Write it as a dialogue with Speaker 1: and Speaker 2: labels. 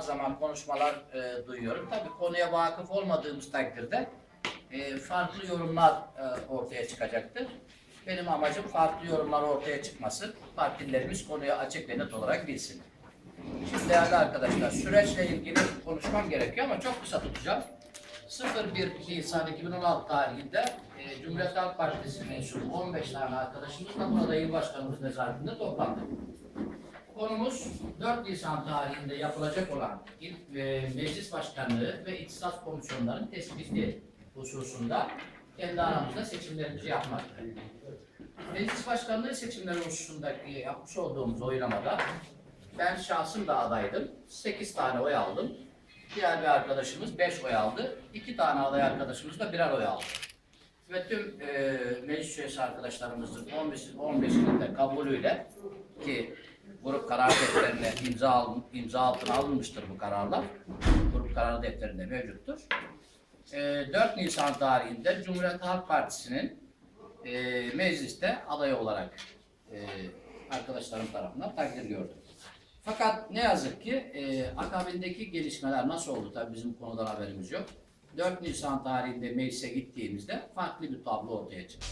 Speaker 1: zaman zaman konuşmalar e, duyuyorum. Tabii konuya vakıf olmadığımız takdirde e, farklı yorumlar e, ortaya çıkacaktır. Benim amacım farklı yorumlar ortaya çıkması. Partililerimiz konuyu açık ve net olarak bilsin. Şimdi değerli arkadaşlar süreçle ilgili konuşmam gerekiyor ama çok kısa tutacağım. 01 Nisan 2016 tarihinde e, Cumhuriyet Halk Partisi mensubu 15 tane arkadaşımızla burada il başkanımız nezaretinde toplandık. Konumuz 4 Nisan tarihinde yapılacak olan il, e, meclis başkanlığı ve ihtisas komisyonlarının tespiti hususunda kendi aramızda seçimlerimizi yapmak. Meclis başkanlığı seçimleri hususundaki yapmış olduğumuz oylamada ben şahsım da adaydım. 8 tane oy aldım. Diğer bir arkadaşımız 5 oy aldı. 2 tane aday arkadaşımız da birer oy aldı. Ve tüm e, meclis üyesi arkadaşlarımızın 15, 15'inin de kabulüyle ki grup karar defterine imza, al, imza altına alınmıştır bu kararlar. Grup karar defterinde mevcuttur. E, 4 Nisan tarihinde Cumhuriyet Halk Partisi'nin e, mecliste aday olarak e, arkadaşlarım tarafından takdir gördüm. Fakat ne yazık ki e, akabindeki gelişmeler nasıl oldu tabii bizim konudan haberimiz yok. 4 Nisan tarihinde meclise gittiğimizde farklı bir tablo ortaya çıktı.